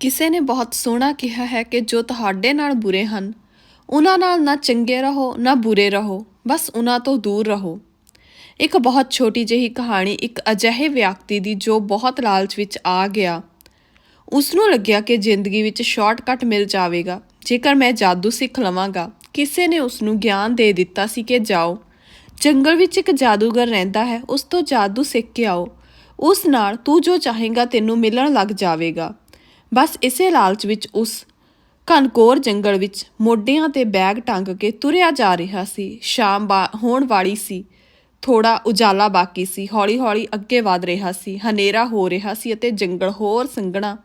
ਕਿਸੇ ਨੇ ਬਹੁਤ ਸੋਹਣਾ ਕਿਹਾ ਹੈ ਕਿ ਜੋ ਤੁਹਾਡੇ ਨਾਲ ਬੁਰੇ ਹਨ, ਉਹਨਾਂ ਨਾਲ ਨਾ ਚੰਗੇ ਰਹੋ, ਨਾ ਬੁਰੇ ਰਹੋ, ਬਸ ਉਹਨਾਂ ਤੋਂ ਦੂਰ ਰਹੋ। ਇੱਕ ਬਹੁਤ ਛੋਟੀ ਜਿਹੀ ਕਹਾਣੀ ਇੱਕ ਅਜਿਹੇ ਵਿਅਕਤੀ ਦੀ ਜੋ ਬਹੁਤ ਲਾਲਚ ਵਿੱਚ ਆ ਗਿਆ। ਉਸ ਨੂੰ ਲੱਗਿਆ ਕਿ ਜ਼ਿੰਦਗੀ ਵਿੱਚ ਸ਼ਾਰਟਕਟ ਮਿਲ ਜਾਵੇਗਾ। ਜੇਕਰ ਮੈਂ ਜਾਦੂ ਸਿੱਖ ਲਵਾਂਗਾ, ਕਿਸੇ ਨੇ ਉਸ ਨੂੰ ਗਿਆਨ ਦੇ ਦਿੱਤਾ ਸੀ ਕਿ ਜਾਓ। ਜੰਗਲ ਵਿੱਚ ਇੱਕ ਜਾਦੂਗਰ ਰਹਿੰਦਾ ਹੈ, ਉਸ ਤੋਂ ਜਾਦੂ ਸਿੱਖ ਕੇ ਆਓ। ਉਸ ਨਾਲ ਤੂੰ ਜੋ ਚਾਹੇਗਾ ਤੈਨੂੰ ਮਿਲਣ ਲੱਗ ਜਾਵੇਗਾ। ਬਸ ਇਸੇ ਲਾਲਚ ਵਿੱਚ ਉਸ ਘਨਕੋਰ ਜੰਗਲ ਵਿੱਚ ਮੋਢਿਆਂ ਤੇ ਬੈਗ ਟੰਗ ਕੇ ਤੁਰਿਆ ਜਾ ਰਿਹਾ ਸੀ। ਸ਼ਾਮ ਹੋਣ ਵਾਲੀ ਸੀ। ਥੋੜਾ ਉਜਾਲਾ ਬਾਕੀ ਸੀ। ਹੌਲੀ-ਹੌਲੀ ਅੱਗੇ ਵਧ ਰਿਹਾ ਸੀ। ਹਨੇਰਾ ਹੋ ਰਿਹਾ ਸੀ ਅਤੇ ਜੰਗਲ ਹੋਰ ਸੰਘਣਾ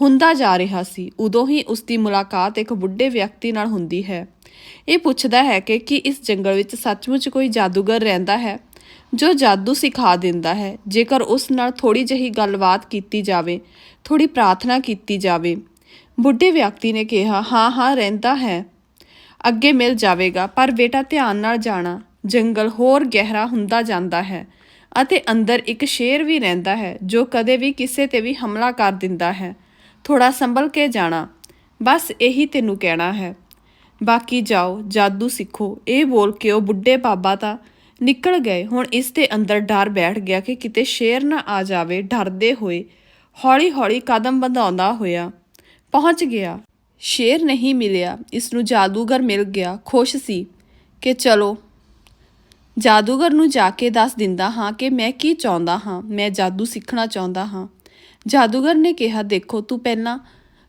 ਹੁੰਦਾ ਜਾ ਰਿਹਾ ਸੀ। ਉਦੋਂ ਹੀ ਉਸ ਦੀ ਮੁਲਾਕਾਤ ਇੱਕ ਬੁੱਢੇ ਵਿਅਕਤੀ ਨਾਲ ਹੁੰਦੀ ਹੈ। ਇਹ ਪੁੱਛਦਾ ਹੈ ਕਿ ਕੀ ਇਸ ਜੰਗਲ ਵਿੱਚ ਸੱਚਮੁੱਚ ਕੋਈ ਜਾਦੂਗਰ ਰਹਿੰਦਾ ਹੈ? ਜੋ ਜਾਦੂ ਸਿਖਾ ਦਿੰਦਾ ਹੈ, ਜੇਕਰ ਉਸ ਨਾਲ ਥੋੜੀ ਜਿਹੀ ਗੱਲਬਾਤ ਕੀਤੀ ਜਾਵੇ ਥੋੜੀ ਪ੍ਰਾਰਥਨਾ ਕੀਤੀ ਜਾਵੇ। ਬੁੱਢੇ ਵਿਅਕਤੀ ਨੇ ਕਿਹਾ, ਹਾਂ ਹਾਂ, ਰਹਿੰਦਾ ਹੈ। ਅੱਗੇ ਮਿਲ ਜਾਵੇਗਾ, ਪਰ ਬੇਟਾ ਧਿਆਨ ਨਾਲ ਜਾਣਾ, ਜੰਗਲ ਹੋਰ ਗਹਿਰਾ ਹੁੰਦਾ ਜਾਂਦਾ ਹੈ ਅਤੇ ਅੰਦਰ ਇੱਕ ਸ਼ੇਰ ਵੀ ਰਹਿੰਦਾ ਹੈ, ਜੋ ਕਦੇ ਵੀ ਕਿਸੇ ਤੇ ਵੀ ਹਮਲਾ ਕਰ ਦਿੰਦਾ ਹੈ। ਥੋੜਾ ਸੰਭਲ ਕੇ ਜਾਣਾ, ਬਸ ਇਹੀ ਤੈਨੂੰ ਕਹਿਣਾ ਹੈ। ਬਾਕੀ ਜਾਓ, ਜਾਦੂ ਸਿੱਖੋ। ਇਹ ਬੋਲ ਕੇ ਉਹ ਬੁੱਢੇ ਬਾਬਾ ਤਾਂ ਨਿਕਲ ਗਏ। ਹੁਣ ਇਸ ਦੇ ਅੰਦਰ ਡਰ ਬੈਠ ਗਿਆ ਕਿ ਕਿਤੇ ਸ਼ੇਰ ਨਾ ਆ ਜਾਵੇ। ਡਰਦੇ ਹੋਏ ਹੌਲੀ-ਹੌਲੀ ਕਦਮ ਵਧਾਉਂਦਾ ਹੋਇਆ ਪਹੁੰਚ ਗਿਆ। ਸ਼ੇਰ ਨਹੀਂ ਮਿਲਿਆ। ਇਸ ਨੂੰ ਜਾਦੂਗਰ ਮਿਲ ਗਿਆ। ਖੁਸ਼ ਸੀ ਕਿ ਚਲੋ, ਜਾਦੂਗਰ ਨੂੰ ਜਾ ਕੇ ਦੱਸ ਦਿੰਦਾ ਹਾਂ ਕਿ ਮੈਂ ਕੀ ਚਾਹੁੰਦਾ ਹਾਂ। ਮੈਂ ਜਾਦੂ ਸਿੱਖਣਾ ਚਾਹੁੰਦਾ ਹਾਂ। ਜਾਦੂਗਰ ਨੇ ਕਿਹਾ, ਦੇਖੋ, ਤੂੰ ਪਹਿਲਾਂ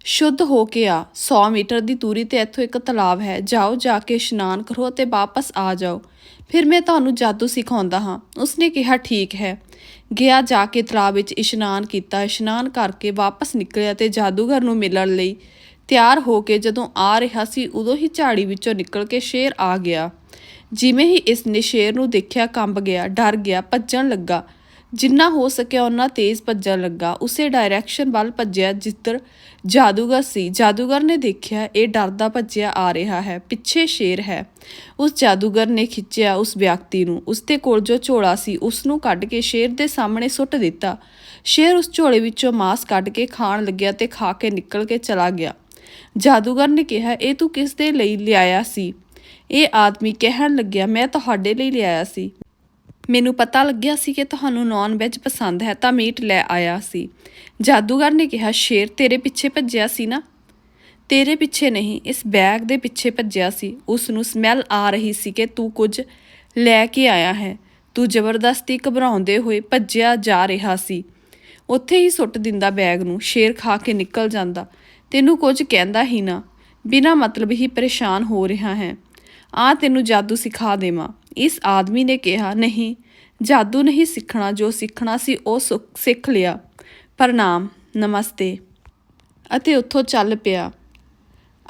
ਸ਼ੁੱਧ ਹੋ ਕੇ ਆ। 100 ਮੀਟਰ ਦੀ ਦੂਰੀ ਤੇ ਇੱਥੋਂ ਇੱਕ ਤਲਾਬ ਹੈ। ਜਾਓ, ਜਾ ਕੇ ਇਸ਼ਨਾਨ ਕਰੋ ਤੇ ਵਾਪਸ ਆ ਜਾਓ। ਫਿਰ ਮੈਂ ਤੁਹਾਨੂੰ ਜਾਦੂ ਸਿਖਾਉਂਦਾ ਹਾਂ। ਉਸਨੇ ਕਿਹਾ, ਠੀਕ ਹੈ। ਗਿਆ ਜਾ ਕੇ ਤਲਾਬ ਵਿੱਚ ਇਸ਼ਨਾਨ ਕੀਤਾ। ਇਸ਼ਨਾਨ ਕਰਕੇ ਵਾਪਸ ਨਿਕਲਿਆ ਤੇ ਜਾਦੂਗਰ ਨੂੰ ਮਿਲਣ ਲਈ ਤਿਆਰ ਹੋ ਕੇ ਜਦੋਂ ਆ ਰਿਹਾ ਸੀ, ਉਦੋਂ ਹੀ ਝਾੜੀ ਵਿੱਚੋਂ ਨਿਕਲ ਕੇ ਸ਼ੇਰ ਆ ਗਿਆ। ਜਿਵੇਂ ਹੀ ਇਸ ਨੇ ਸ਼ੇਰ ਨੂੰ ਦੇਖਿਆ, ਕੰਬ ਗਿਆ, ਡਰ ਗਿਆ, ਭੱਜਣ ਲੱਗਾ। ਜਿੰਨਾ ਹੋ ਸਕਿਆ ਉਹਨਾਂ ਤੇਜ਼ ਭੱਜਣ ਲੱਗਾ। ਉਸੇ ਡਾਇਰੈਕਸ਼ਨ ਵੱਲ ਭੱਜਿਆ ਜਿੱਧਰ ਜਾਦੂਗਰ ਸੀ। ਜਾਦੂਗਰ ਨੇ ਦੇਖਿਆ ਇਹ ਡਰਦਾ ਭੱਜਿਆ ਆ ਰਿਹਾ ਹੈ, ਪਿੱਛੇ ਸ਼ੇਰ ਹੈ। ਉਸ ਜਾਦੂਗਰ ਨੇ ਖਿੱਚਿਆ ਉਸ ਵਿਅਕਤੀ ਨੂੰ। ਉਸਦੇ ਕੋਲ ਜੋ ਝੋਲਾ ਸੀ ਉਸ ਨੂੰ ਕੱਢ ਕੇ ਸ਼ੇਰ ਦੇ ਸਾਹਮਣੇ ਸੁੱਟ ਦਿੱਤਾ। ਸ਼ੇਰ ਉਸ ਝੋਲੇ ਵਿੱਚੋਂ ਮਾਸ ਕੱਢ ਕੇ ਖਾਣ ਲੱਗਿਆ ਤੇ ਖਾ ਕੇ ਨਿਕਲ ਕੇ ਚਲਾ ਗਿਆ। ਜਾਦੂਗਰ ਨੇ ਕਿਹਾ, ਇਹ ਤੂੰ ਕਿਸ ਦੇ ਲਈ ਲਿਆਇਆ ਸੀ? ਇਹ ਆਦਮੀ ਕਹਿਣ ਲੱਗਿਆ, ਮੈਂ ਤੁਹਾਡੇ ਲਈ ਲਿਆਇਆ ਸੀ। ਮੈਨੂੰ ਪਤਾ ਲੱਗਿਆ ਸੀ ਕਿ ਤੁਹਾਨੂੰ ਨਾਨ ਵੈਜ ਪਸੰਦ ਹੈ, ਤਾਂ ਮੀਟ ਲੈ ਆਇਆ ਸੀ। ਜਾਦੂਗਰ ਨੇ ਕਿਹਾ, ਸ਼ੇਰ, ਤੇਰੇ ਪਿੱਛੇ ਭੱਜਿਆ ਸੀ ਨਾ? ਤੇਰੇ ਪਿੱਛੇ ਨਹੀਂ, ਇਸ ਬੈਗ ਦੇ ਪਿੱਛੇ ਭੱਜਿਆ ਸੀ। ਉਸ ਨੂੰ ਸਮੈਲ ਆ ਰਹੀ ਸੀ ਕਿ ਤੂੰ ਕੁਝ ਲੈ ਕੇ ਆਇਆ ਹੈ। ਤੂੰ ਜ਼ਬਰਦਸਤੀ ਘਬਰਾਉਂਦੇ ਹੋਏ ਭੱਜਿਆ ਜਾ ਰਿਹਾ ਸੀ। ਉੱਥੇ ਹੀ ਸੁੱਟ ਦਿੰਦਾ ਬੈਗ ਨੂੰ। ਸ਼ੇਰ ਖਾ ਕੇ ਨਿਕਲ ਜਾਂਦਾ। ਤੈਨੂੰ ਕੁਝ ਕਹਿੰਦਾ ਹੀ ਨਾ। ਬਿਨਾ ਮਤਲਬ ਹੀ ਪਰੇਸ਼ਾਨ ਹੋ ਰਿਹਾ ਹੈ। ਆ ਤੈਨੂੰ ਜਾਦੂ ਸਿਖਾ ਦੇਵਾਂ। ਇਸ ਆਦਮੀ ਨੇ ਕਿਹਾ, ਨਹੀਂ, ਜਾਦੂ ਨਹੀਂ ਸਿੱਖਣਾ, ਜੋ ਸਿੱਖਣਾ ਸੀ ਉਹ ਸੁ- ਸਿੱਖ ਲਿਆ। ਪ੍ਰਣਾਮ, ਨਮਸਤੇ। ਅਤੇ ਉੱਥੋਂ ਚੱਲ ਪਿਆ।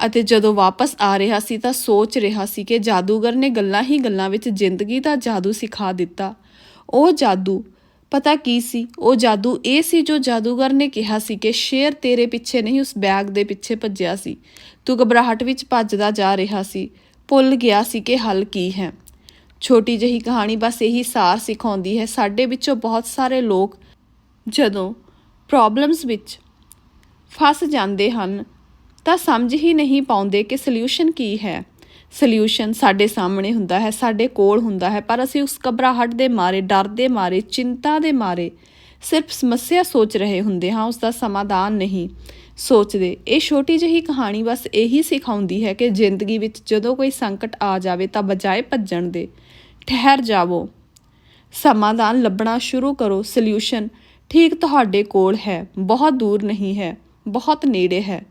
ਅਤੇ ਜਦੋਂ ਵਾਪਸ ਆ ਰਿਹਾ ਸੀ ਤਾਂ ਸੋਚ ਰਿਹਾ ਸੀ ਕਿ ਜਾਦੂਗਰ ਨੇ ਗੱਲਾਂ ਹੀ ਗੱਲਾਂ ਵਿੱਚ ਜ਼ਿੰਦਗੀ ਦਾ ਜਾਦੂ ਸਿਖਾ ਦਿੱਤਾ। ਉਹ ਜਾਦੂ, ਪਤਾ ਕੀ ਸੀ? ਉਹ ਜਾਦੂ ਇਹ ਸੀ ਜੋ ਜਾਦੂਗਰ ਨੇ ਕਿਹਾ ਸੀ ਕਿ ਸ਼ੇਰ ਤੇਰੇ ਪਿੱਛੇ ਨਹੀਂ, ਉਸ ਬੈਗ ਦੇ ਪਿੱਛੇ ਭੱਜਿਆ ਸੀ। ਤੂੰ ਘਬਰਾਹਟ ਵਿੱਚ ਭੱਜਦਾ ਜਾ ਰਿਹਾ ਸੀ। ਭੁੱਲ ਗਿਆ ਸੀ ਕਿ ਹੱਲ ਕੀ ਹੈ। ਛੋਟੀ ਜਿਹੀ ਕਹਾਣੀ ਬਸ ਇਹੀ ਸਾਰ ਸਿਖਾਉਂਦੀ ਹੈ। ਸਾਡੇ ਵਿੱਚੋਂ ਬਹੁਤ ਸਾਰੇ ਲੋਕ ਜਦੋਂ ਪ੍ਰੋਬਲਮਸ ਵਿੱਚ ਫਸ ਜਾਂਦੇ ਹਨ, ਤਾਂ ਸਮਝ ਹੀ ਨਹੀਂ ਪਾਉਂਦੇ ਕਿ ਸੋਲਿਊਸ਼ਨ ਕੀ ਹੈ। ਸੋਲਿਊਸ਼ਨ ਸਾਡੇ ਸਾਹਮਣੇ ਹੁੰਦਾ ਹੈ, ਸਾਡੇ ਕੋਲ ਹੁੰਦਾ ਹੈ, ਪਰ ਅਸੀਂ ਉਸ ਘਬਰਾਹਟ ਦੇ ਮਾਰੇ, ਡਰ ਦੇ ਮਾਰੇ, ਚਿੰਤਾ ਦੇ ਮਾਰੇ ਸਿਰਫ ਸਮੱਸਿਆ ਸੋਚ ਰਹੇ ਹੁੰਦੇ ਹਾਂ ਉਸ ਦਾ ਸਮਾਧਾਨ ਨਹੀਂ ਸੋਚਦੇ। ਇਹ ਛੋਟੀ ਜਿਹੀ ਕਹਾਣੀ ਬਸ ਇਹੀ ਸਿਖਾਉਂਦੀ ਹੈ ਕਿ ਜ਼ਿੰਦਗੀ ਵਿੱਚ ਜਦੋਂ ਕੋਈ ਸੰਕਟ ਆ ਜਾਵੇ, ਤਾਂ ਬਜਾਏ ਭੱਜਣ ਦੇ ਠਹਿਰ ਜਾਵੋ। ਸਮਾਧਾਨ ਲੱਭਣਾ ਸ਼ੁਰੂ ਕਰੋ। ਸੋਲਿਊਸ਼ਨ ਠੀਕ ਤੁਹਾਡੇ ਕੋਲ ਹੈ। ਬਹੁਤ ਦੂਰ ਨਹੀਂ ਹੈ। ਬਹੁਤ ਨੇੜੇ ਹੈ।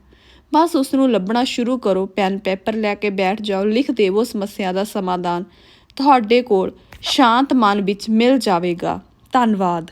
ਬਸ ਉਸ ਨੂੰ ਲੱਭਣਾ ਸ਼ੁਰੂ ਕਰੋ। ਪੈਨ, ਪੇਪਰ ਲੈ ਕੇ ਬੈਠ ਜਾਓ। ਲਿਖ ਦੇਵੋ ਸਮੱਸਿਆ ਦਾ ਸਮਾਧਾਨ। ਤੁਹਾਡੇ ਕੋਲ ਸ਼ਾਂਤ ਮਨ ਵਿੱਚ ਮਿਲ ਜਾਵੇਗਾ। ਧੰਨਵਾਦ।